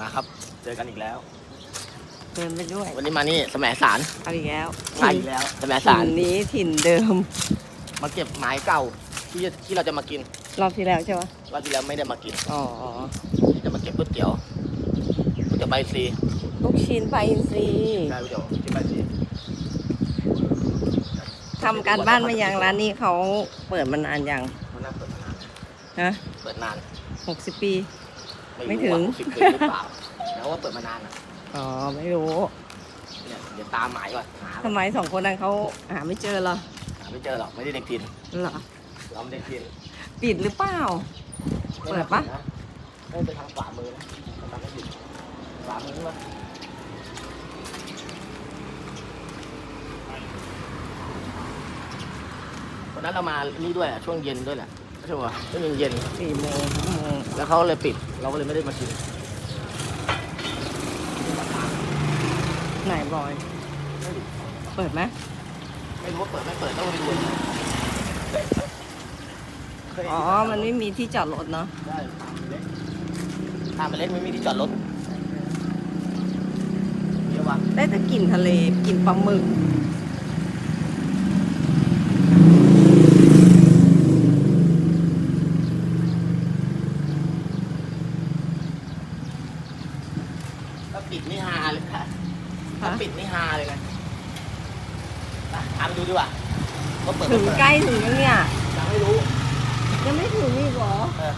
มาครับ เจอกันอีกแล้ว เดินไปด้วยวันนี้มานี่สมสารเอาอีกแล้วมาอีกแล้วสมสาถิ่รนนี้ถิ่นเดิม มาเก็บไม้เก่าที่จะที่เราจะมากินรอบที่แล้วใช่ไหมวันที่แล้วไม่ได้มากินอ๋อ ที่จะมาเก็บก๋วยเตี๋ยวก๋วยเตี๋ยวใบซีลูกชิ้นปลาอินทรีใช่ก๋วยเตี๋ยวที่ใบซีทำการบ้านมาอย่างร้านนี้เขาเปิดมานานยังมันน่าเปิดมานานฮะเปิดนานหกสิบปี ไม่ไม่ถึถึงงสิบปีหรือเปล่าแล้วว่าเปิดมานานอะอ๋อ ไม่รู้เนี่ยเดี๋ยวตามหมายก่อนหาทำไมสองคนนั้นเขาหาไม่เจอเหรอหาไม่เจอหรอกไม่ได้เด็กถิ่นเหรอเราไม่เด็กถิ่นปิดหรือเปล่า เปิดปะ ไม่ไปทางขวามือนะทางไม่ผิดขวามือวะวันนั้นเรามานี่ด้วยอะช่วงเย็นด้วยแหละ ใช่ป่ะช่วงเย็นเย็นสี่โมงห้าโมงๆแล้วเขาเลยปิด เราก็เลยไม่ได้มากิน ไหนบอย เปิดไหมไม่รู้ว่าเปิดไม่เปิดต้องไปดูเคยอ๋อ มันไม่มีที่จอดรถเนาะได้ทางมันเล็กทางมันเล็กไม่มีที่จอดรถเดี๋ยววะได้แต่กลิ่นทะเลกลิ่นปลาหมึก ถ้าปิดนี่ฮาเลยค่ะถ้า ฮะ ปิดนี่ฮาเลยนะไปถามไปดูดีกว่าว่าเปิด ถึ ไม่ ง เปิด ใกล้ถึงยังเนี่ย ยังไม่รู้ ยังไม่ถึงอีกเหรอ เออ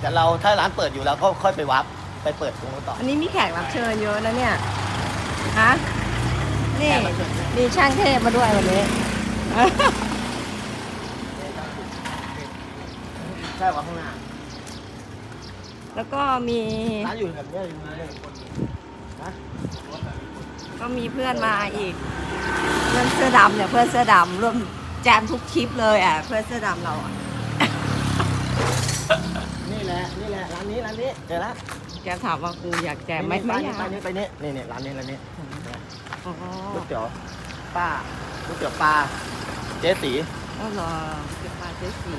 แต่ เราถ้าร้านเปิดอยู่แล้วก็ค่อยไปวับไปเปิดตรงนู้นต่อ อันนี้มีแขกรับเชิญเยอะนะเนี่ยฮะนี่แขกรับเชิญ มีช่างเทพมาด้วยวันนี้ ใช่ว่าข้างหน้าแล้วก็มีร้านอยู่แบบเนี้ยอยู่นี่คนนะก็มีเพื่อนมาอีก เพื่อนเสื้อดำเนี่ยเพื่อนเสื้อดำร่วมแจมทุกคลิปเลยอะเพื่อนเสื้อดำเราอะ นี่แหละ นี่แหละร้านนี้ร้านนี้เจอแล้วแกถามว่ากูอยากแจมไหมไปไม่อนี่ยากไปนี่ไปนี่นี่นี่ร้านนี้ร้านนี้อ๋อก๋วยเตี๋ยวป้าก๋วยเตี๋ยวปลาเจ๊สี อ๋อเหรอเก็บปลาเจ๊สี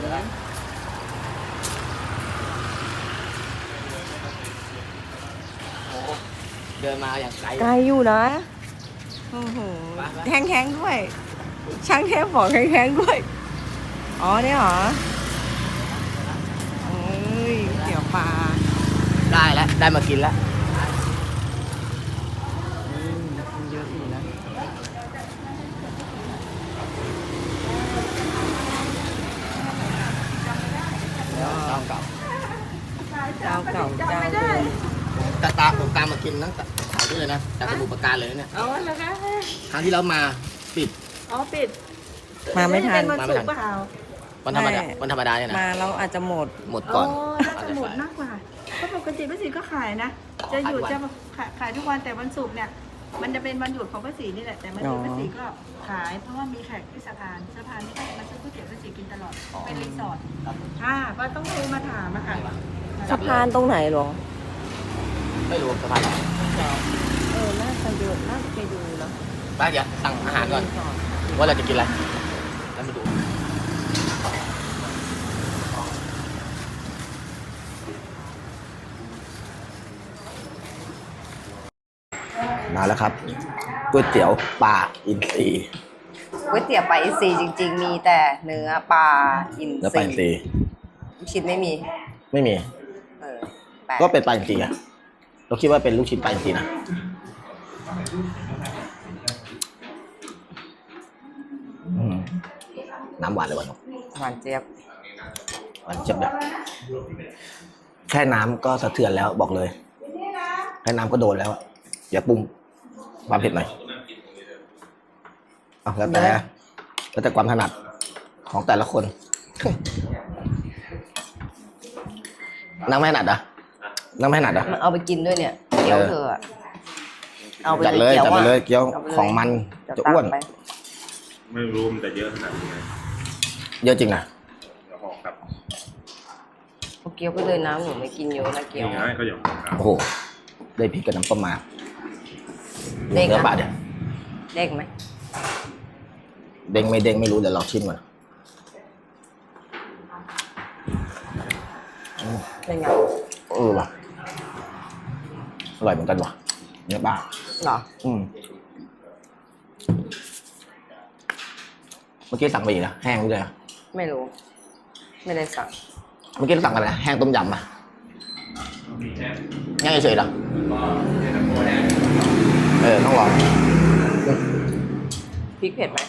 โอ้โหเดินมาอย่างไกล ไกลอยู่นะโอ้โหไปไปแข็งๆด้วย ช่างเทพบอกแข็งๆด้วย อ๋อเนี่ยเหรอเอ้ ยเตี๋ยวปลา ได้แล้ว ได้มากินแล้วอืมมันเยอะอยู่นะเจ้าเก่าเจ้าเก่าเจ้าเดิมตาตาผมตามมากินตั้งแต่แถวนี้เลยนะจากสมุทรปราการเลยนะเนี่ยเอาเหรอคะครั้งที่แล้วมาปิด อ๋อ ปิดมาไม่ทันเป็นวันศุกร์เปล่า วันธรรมดาไม่ วันธรรมดาเนี่ยนะมาแล้วอาจจะหมด หมดก่อนโน่าจะหมดมากกว่าเพราะปกติป้าศรีก็ขายนะ จะหยุดจะขายขายทุกวันแต่วันศุกร์เนี่ย มันจะเป็นวันหยุดของป้าศรีนี่แหละแต่วันหยุดอ๋อ ป้าศรีก็ขาย เพราะว่ามีแขกที่สะพานสะพานนี่ก็มาซื้อก๋วยเตี๋ยวป้าศรีกินตลอดเป็นรีสอร์ทครับค่ะก็ต้องโทรมาถามอะค่ะสะพานตรงไหนหรอไม่รู้สะพานไหนเออน่าจะอยู่น่าจะอยู่นะไปเดี๋ยวสั่งอาหารก่อน ว่าเราจะกินอะไรแล้วมาดู แล้วครับก๋วยเตี๋ยวปลาอินทรีก๋วยเตี๋ยวปลาอินทรีจริง ๆ มีแต่เนื้อปลาอินแล้วทปลาอินทรีรีลูกชิ้นไม่มี ไม่มี เออแปลกก็เป็นปลาอินทรีอะเราคิดว่าเป็นลูกชิ้นปลาอินทรีนะอืมน้ำหวานเลยวะเนาะหวานเจี๊ยบหวานเจ็บแบบแค่น้ำก็สะเทือนแล้วบอกเลย แค่น้ำก็โดนแล้วอะอย่าปรุง ความเผ็ดหน่อยเอาแล้วแต่แล้วแต่ความถนัดของแต่ละคนนั่งไม่ถนัดเหรอะนั่งไม่ถนัดเหรอะมันเอาไปกินด้วยเนี่ยเกี๊ยวเออเธออะเอาไปจัดเลยกี๊วจัดไปอะเลยเกี๊ยวาไปเลยของมันจะจะอ้วนตักไปไม่รู้มันจะเยอะขนาดไหนเยอะจริงอะเดี๋ยวบอกครับเอาเกี๊ยวไปเลยน้ำหนูไม่กินเยอะนะเกี๊ยวนี่ไงก็อย่างบอกครับโอ้โหได้พริกกับน้ำปลามาเด้งเนื้อปลานะเดี๋ยวเด้งไหมเด้งไม่เด้งไม่รู้เดี๋ยวลองชิมก่อนเป็นไงเออว่ะเอร่อยเหมือนกันว่ะเนื้อปลาเหรออืมเมื่อกี้สั่งไปอีกนะแห้งด้วยนะไม่รู้ ไม่ได้สั่งเมื่อกี้เราสั่งอะไรนะแห้งต้มยำอะแห้งเฉยๆเหรอ เออต้องลองพริกเผ็ดไหม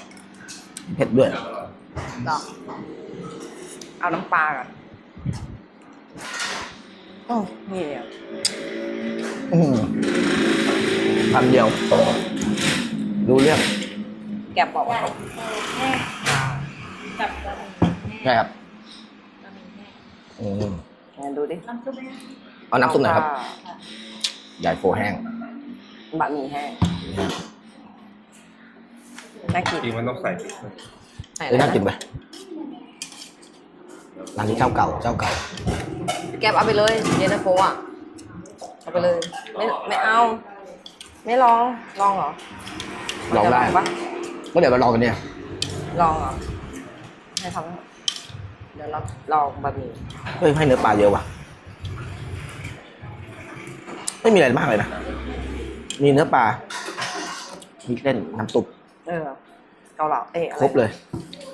เผ็ดด้วยหรอเอาน้ำปลาก่อนโอ้นี่เนี่ยอื้อหือคำเดียวรู้เรื่องแกบอกว่ากับใช่ครับอืมไหนดูดิ น้ำซุปไหมเอาน้ำซุปหน่อยครับ ใหญ่โฟแห้ง บะหมี่แห้งน่ากินจริงมันต้องใส่พริกนะไหนเอ้ยน่ากินนะไปร้านนี้เจ้าเก่าเจ้าเก่าแกบเอาไปเลยเย็นตาโฟอะเอาไปเลย ไม่ไม่เอา ไม่ลองลองเหรอลองได้จะปะก็เดี๋ยวมาลองกันเนี่ยลองเหรอให้ทำเดี๋ยวเราลองบะหมี่เฮ้ยให้เนื้อปลาเยอะว่ะไม่มีอะไรมากเลยนะ มีเนื้อปลาพริกเล่นน้ำซุปเออเกาเหลาเอ๊ะอะไรครบเลย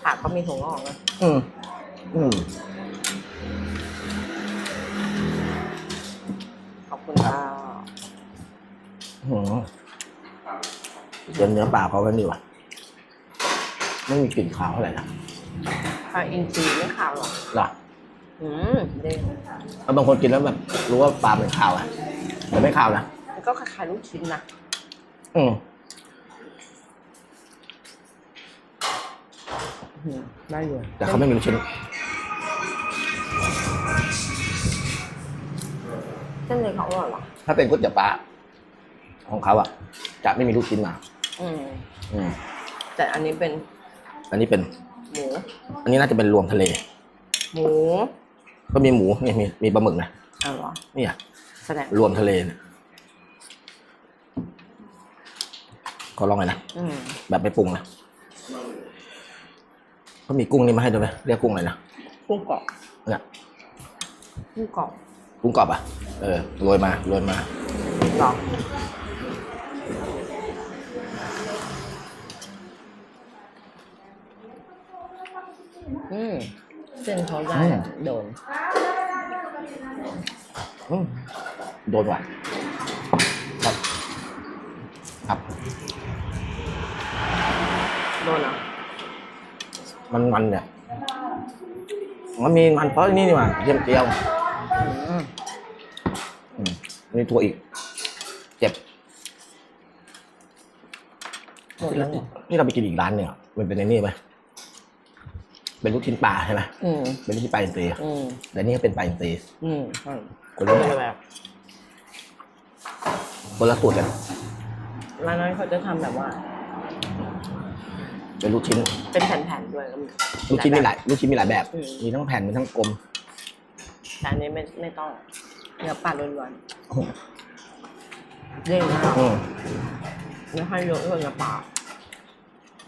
ผักก็มีถั่วงอกนะอืม อืม ขอบคุณค่ะอืมเดี๋ยวเนื้อปลาเขากันดีกว่าไม่มีกลิ่นขาวเท่าไหร่นะผักอินทรีไม่ขาวหรอหรออืมเด้งแล้วบางคนกินแล้วแบบรู้ว่าปลาเป็นขาวอะแต่ไม่ขาวนะ มันก็คล้ายๆลูกชิ้นนะอืมอืมได้อยู่แต่เขาไม่มีลูกชิ้นเส้นเลยเขาอร่อยเหรอถ้าเป็นก๋วยเตี๋ยวปลาของเขาอะ จะไม่มีลูกชิ้นมา อืมอืมแต่อันนี้เป็นอันนี้เป็นหมูอันนี้น่าจะเป็นรวมทะเล หมูก็มีหมูนี่มีมีปลาหมึกนะอ๋อเหรอนี่อะแสดงรวมทะเลเนี่ย ขอลองหน่อยนะอืมแบบไม่ปรุงนะเขามีกุ้งนี่มาให้ด้วยไหมเรียกกุ้งอะไรนะกุ้งกรอบเนี่ยกุ้งกรอบกุ้งกรอบอะเออโรยมาโรยมาหรออืมเส้นเขาได้อะโดน อืมโดนว่ะครับ ครับ โดนเหรอมันมันเนี่ย มันมีมันเพราะนี่นี่หว่าเจียมเจียวอืมอืมมีตัวอีก เจ็บ หมดแล้วเนี่ยนี่เราไปกินอีกร้านเนี่ยมันเป็นในนี่ไหมเป็นลูกชิ้นปลาใช่ไหมอืมเป็นลูกชิ้นปลาอินทรีย์อืมแต่นี่ก็เป็นปลาอินทรีย์อืมใช่คนละแบบแบบคนละสูตรกัน ร้านนั้นเขาจะทำแบบว่า เป็นลูกชิ้น เป็นแผ่นๆด้วยก็มีลูกชิ้นมีหลายลูกชิ้นมีหลายแบบอืมมีทั้งแผ่นมีทั้งกลมแต่อันนี้ไม่ไม่ต้องเนื้อปลาล้วนๆเด้งมากอืมเนื้อให้เยอะด้วยเนื้อปลา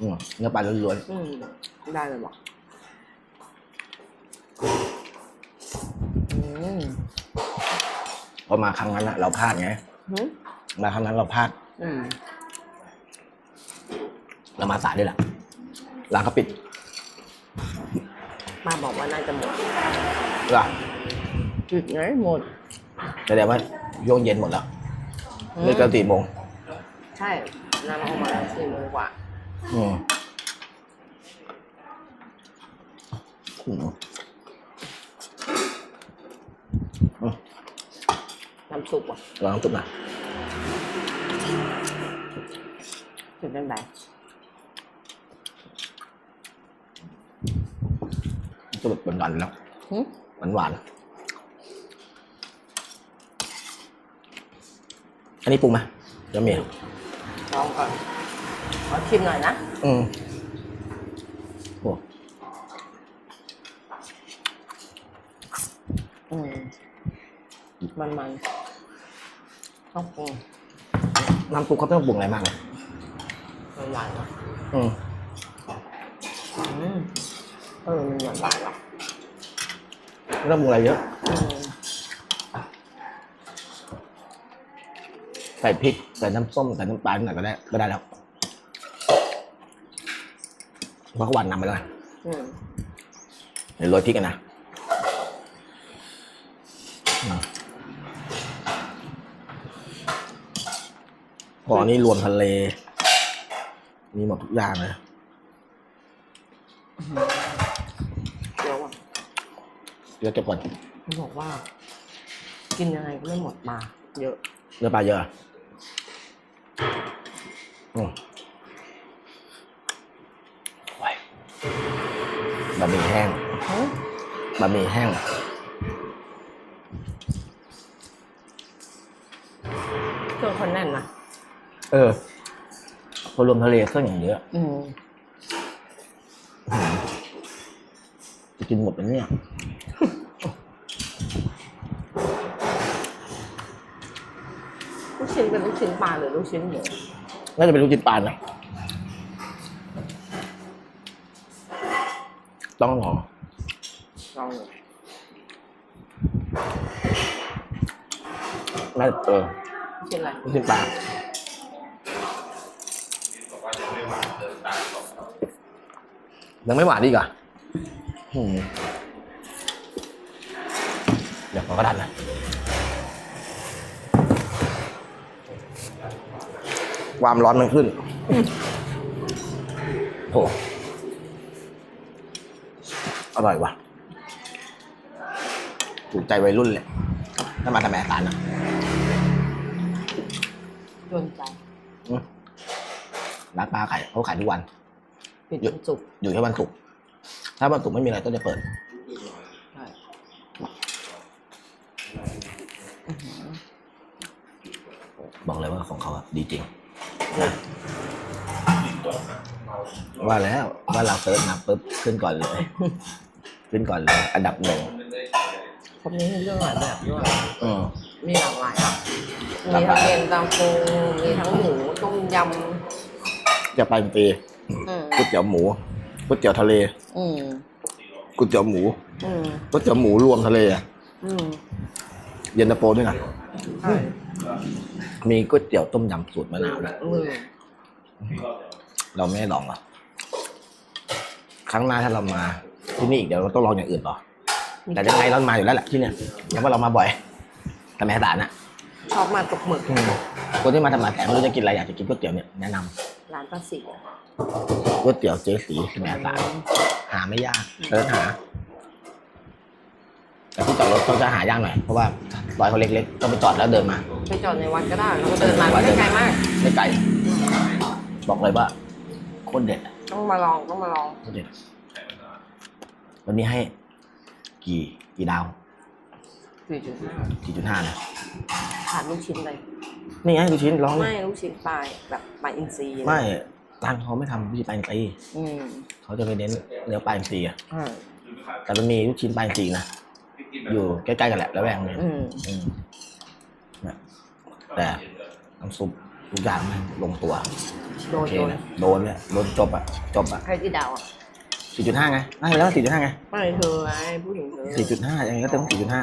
อืมเนื้อปลาล้วนอืมได้เลยบอกอืมๆพอมาครั้งนั้นอะเราพลาดไงหืม มาครั้งนั้นเราพลาด อืมเรามาสายด้วยแหละร้านเขาปิดป้าบอกว่าน่าจะหมดเหรอจุดไงหมดแสดงว่าช่วงเย็นหมดแล้วไม่เกินสี่โมงใช่น้ำออกมาสี่โมงกว่าอืมอืมน้ำซุปอะลองตุ๊บหน่อยจุด เป็นไงตุ๊บแบบหวานๆแล้วหืมหวานหวานๆอันนี้ปรุงไหมจะมีลองก่อนขอชิมหน่อยนะ อืมโอ้อืมมันมันๆต้องปรุง น้ำซุปเขาไม่ต้องปรุงอะไรมากเลยหวานๆเนอะอืมอืมเออมันหวานหวานๆเหรอไม่ต้องปรุงอะไรเยอะ อืมใส่พริก ใส่น้ำส้ม ใส่น้ำปลาหน่อยก็ได้ ก็ได้แล้วเพราะเขาหวานนำไปแล้วไงอืมเดี๋ยวโรยพริกกันนะ อืมพออันนี้รวมทะเล มีหมดทุกอย่างเลยเดี๋ยวอะเดี๋ยวเก็บก่อนเขาบอกว่า กินยังไงก็ไม่หมดมาเยอะเนื้อปลาเยอะอะอืมโอ้ยบะหมี่แห้งหึบะหมี่แห้ง เออพอรวมทะเลเครื่องอย่างเยอะอืมอื้อหือจะกินหมดไหมเนี่ย ลูกชิ้นเป็นลูกชิ้นปลาหรือลูกชิ้นหมูน่าจะเป็นลูกชิ้นปลานะต้องหรอลองดูน่าจะเออลูกชิ้นอะไร ลูกชิ้นปลา บอกว่าจะไม่หวานเกินตาลหรอกครับ ยังไม่หวานดีกว่าอืมเดี๋ยวขอกระดาษนะความร้อนมันขึ้นโหอร่อยว่ะ ถูกใจวัยรุ่นเลยถ้ามาทำแม่สารนะโดนใจอืมร้านปลาขายเขาขายทุกวัน ปิดจนจุกอยู่แค่วันศุกร์ถ้าวันศุกร์ไม่มีอะไรก็จะเปิดใช่บอกเลยว่าของเขาอะดีจริงว่าแล้วว่าเราเซิร์ชมาปุ๊บขึ้นก่อนเลย ขึ้นก่อนเลย อันดับหนึ่งคนนี้มีเรื่องหลายแบบด้วยอืมมีหลากหลายอะหมีลากหทั้ลางยเย็นตาโฟมีทั้งหมูต้มยจะไปฟรีำอืม ก๋วยเตี๋ยวหมูก๋วยเตี๋ยวทะเลอืมก๋วยเตี๋ยวหมูอืมก๋วยเตี๋ยวหมูรวมทะเลอะอืมเย็นตาโฟด้วยนะใช่มีก๋วยเตี๋ยวต้มยำสูตรมะนาวด้วยอืมเราไม่ได้ลองหรอกครั้งหน้าถ้าเรามา ที่นี่อีกเดี๋ยวเราต้องลองอย่างอื่นต่อแต่ยังไงเรามาอยู่แล้วแหละที่เนี่ยเพราะว่าเรามาบ่อยแต่แม่สารนะชอบมาตกหมึกอืมคนที่มาทำมาแต่ไม่รู้จะกินอะไรอยากจะกินก๋วยเตี๋ยวเนี่ยแนะนำ ร้านป้าสีก๋วยเตี๋ยวเจ๊สีแม่สารหาไม่ยากเสิร์ชหา แต่ที่จอดรถเขาจะหายากหน่อย เพราะว่าซอยเขาเล็กๆ ต้องไปจอดแล้วเดินมา ไปจอดในวัดก็ได้แล้วก็เดินมาไม่ได้ไกลมาก ไม่ไกล บอกเลยว่าโคตรเด็ดอะต้องมาลองต้องมาลอง โคตรเด็ด วันนี้ให้ กี่กี่ดาวสี่จุดห้าสี่จุดห้านะขาดลูกชิ้นเลย นี่ไงลูกชิ้นลองไม่ลูกชิ้นปลายแบบปลายอินทรีย์ไม่ร้านเขาไม่ทำลูกชิ้นปลาอินทรีย์อืมเขาจะไปเน้นเนื้อปลาอินทรีย์อะอ่าแต่มันมีลูกชิ้นปลาอินทรีย์นะอยู่ใกล้ๆกันแหละแล้วแวกเนี่ยอืมอืมเนี่ยแต่น้ำซุปทุกอย่างมันลงตัวโดโอนเคโดนนะโดนเลยโดนจบอะจบอะใครที่ดาวอะสี่จุดห้าไงได้แล้วสี่จุดห้าไงไม่เธอไงพูดถึงเธอสี่จุดห้ายังไงก็เต็มสี่จุดห้า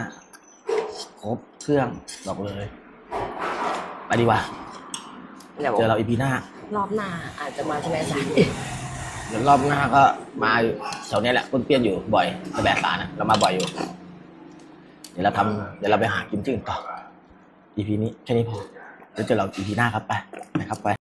ครบเครื่องบอกเลย ไปดีกว่าเดี๋ยวเจอเราอีพีหน้ารอบหน้าอาจจะมาที่แม่สายเดี๋ยวรอบหน้าก็มาแถวเนี้ยแหละป้วนเปี้ยนอยู่บ่อยตะแบกสารนะเรามาบ่อยอยู่ เดี๋ยวเราทำเดี๋ยวเราไปหากินที่อื่นต่อ EP นี้แค่นี้พอแล้วเจอเรา EP หน้าครับไปนะครับไป